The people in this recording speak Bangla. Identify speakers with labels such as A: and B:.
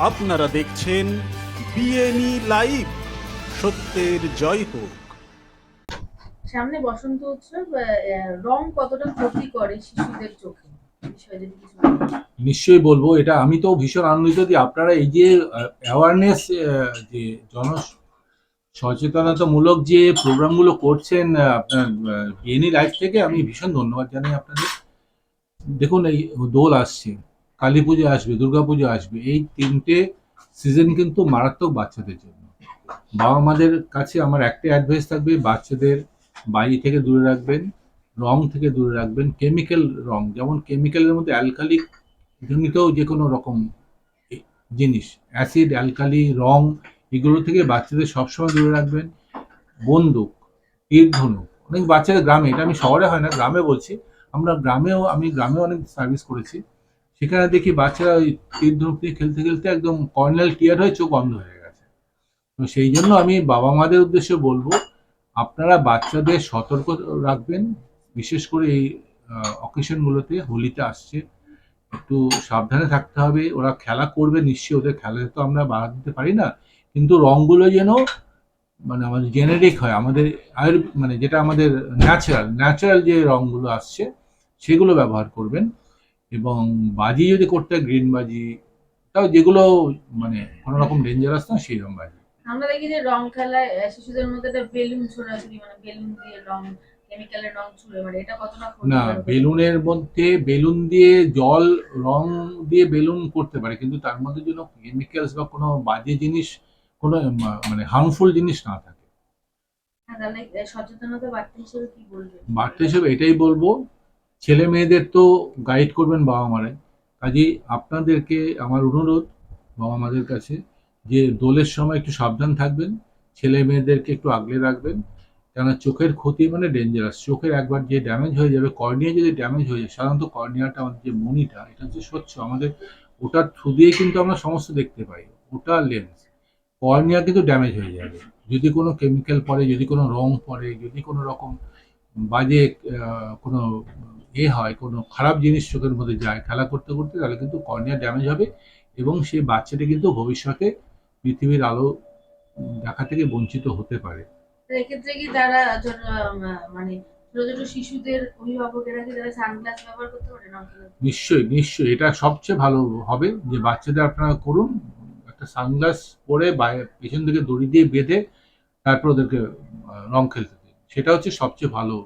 A: আপনারা দেখছেন বিএনই লাইভ। সত্যের জয় হোক।
B: সামনে বসন্ত উৎসব রং কতটা ক্ষতি করে শিশুদের চোখে।
C: নিশ্চয়ই বলব এটা আমি তো ভীষণ আনন্দিত যে আপনারা এই যে অ্যাওয়ারনেস যে জন সচেতনতামূলক যে প্রোগ্রামগুলো করছেন আপনার বিএনই লাইফ থেকে আমি ভীষণ ধন্যবাদ জানাই আপনাদের। দেখুন এই দোল আসছে। কালী পুজো আসবে, দুর্গা পুজো আসবে, এই তিনটে সিজন কিন্তু মারাত্মক বাচ্চাদের জন্য। বাবা মাদের কাছে আমার একটা অ্যাডভাইস থাকবে, বাচ্চাদের বাড়ি থেকে দূরে রাখবেন, রং থেকে দূরে রাখবেন কেমিক্যাল রং, যেমন কেমিক্যালের মধ্যে অ্যালকালিক জনিত যে কোনো রকম জিনিস অ্যাসিড অ্যালকালি রং, এগুলো থেকে বাচ্চাদের সবসময় দূরে রাখবেন। বন্দুক তীর ধনুক অনেক বাচ্চাদের গ্রামে, এটা আমি শহরে হয় না, গ্রামে বলছি, আমরা গ্রামেও, আমি গ্রামেও অনেক সার্ভিস করেছি। সেখানে দেখি বাচ্চারা ওই তীর নিয়ে খেলতে খেলতে একদম কর্নাল টিয়ার হয়ে চোখ অন্ধ হয়ে গেছে। তো সেই জন্য আমি বাবা মাদের উদ্দেশ্যে বলব, আপনারা বাচ্চাদের সতর্ক রাখবেন। বিশেষ করে এই অকেশনগুলোতে হোলিতে আসছে। একটু সাবধানে থাকতে হবে। ওরা খেলা করবে নিশ্চয়ই, ওদের খেলাতে তো আমরা বাধা দিতে পারি না। কিন্তু রংগুলো যেন মানে আমাদের জেনেরিক হয়, আমাদের আয়ুর মানে যেটা আমাদের ন্যাচারাল ন্যাচারাল যে রংগুলো আসছে, সেগুলো ব্যবহার করবেন। এবং বাজি যদি করতে হয় গ্রিন বাজি তাও যেগুলো মানে কোনো রকম ডেঞ্জারাস না সেই রকম বাজি।
B: আমরা দেখি যে রং খেলায় শিশুদের মধ্যে একটা বেলুন ছোড়াছুড়ি মানে বেলুন দিয়ে রং কেমিক্যালের রং ছুড়ে মানে এটা কতটা
C: না বেলুনের মধ্যে বেলুন দিয়ে জল রং দিয়ে বেলুন করতে পারে কিন্তু তার মধ্যে যেন কেমিক্যালস বা কোনো বাজে জিনিস কোনো মানে হার্মফুল জিনিস না থাকে।
B: হ্যাঁ তাহলে সচেতনতা বাড়তে হিসেবে কি বলবেন?
C: বার্তা হিসেবে এটাই বলব ছেলে মেয়েদের তো গাইড করবেন বাবা মারে কাজেই আপনাদেরকে আমার অনুরোধ বাবা মাদের কাছে যে দোলের সময় একটু সাবধান থাকবেন, ছেলে মেয়েদেরকে একটু আগলে রাখবেন। কেননা চোখের ক্ষতি মানে ডেঞ্জারাস চোখের একবার যে ড্যামেজ হয়ে যাবে, কর্নিয়া যদি ড্যামেজ হয়ে যায়, সাধারণত কর্নিয়াটা আমাদের যে মনিটা, এটা হচ্ছে স্বচ্ছ। আমাদের ওটার থ্রু দিয়ে কিন্তু আমরা সমস্ত দেখতে পাই, ওটা লেন্স কর্নিয়া কিন্তু ড্যামেজ হয়ে যাবে। যদি কোনো কেমিক্যাল পড়ে, যদি কোনো রং পড়ে, যদি কোনো রকম বাজে কোনো এ হয় কোনো খারাপ জিনিস চোখের মধ্যে যায় খেলা করতে করতে তাহলে কিন্তু কর্নিয়া ড্যামেজ হবে এবং সেই বাচ্চাটি কিন্তু ভবিষ্যতে পৃথিবীর আলো দেখা থেকে বঞ্চিত হতে পারে।
B: এক্ষেত্রে কি তারা মানে ছোট ছোট শিশুদের অভিভাবকেরা কি তারা সানগ্লাস ব্যবহার করতে পারে রং খেলার জন্য?
C: নিশ্চয়ই নিশ্চয়ই। এটা সবচেয়ে ভালো হবে যে বাচ্চাদের আপনারা করুন একটা সানগ্লাস পরে পেছন থেকে দড়ি দিয়ে বেঁধে তারপর ওদেরকে রং খেলতে দিন। সেটা হচ্ছে সবচেয়ে ভালো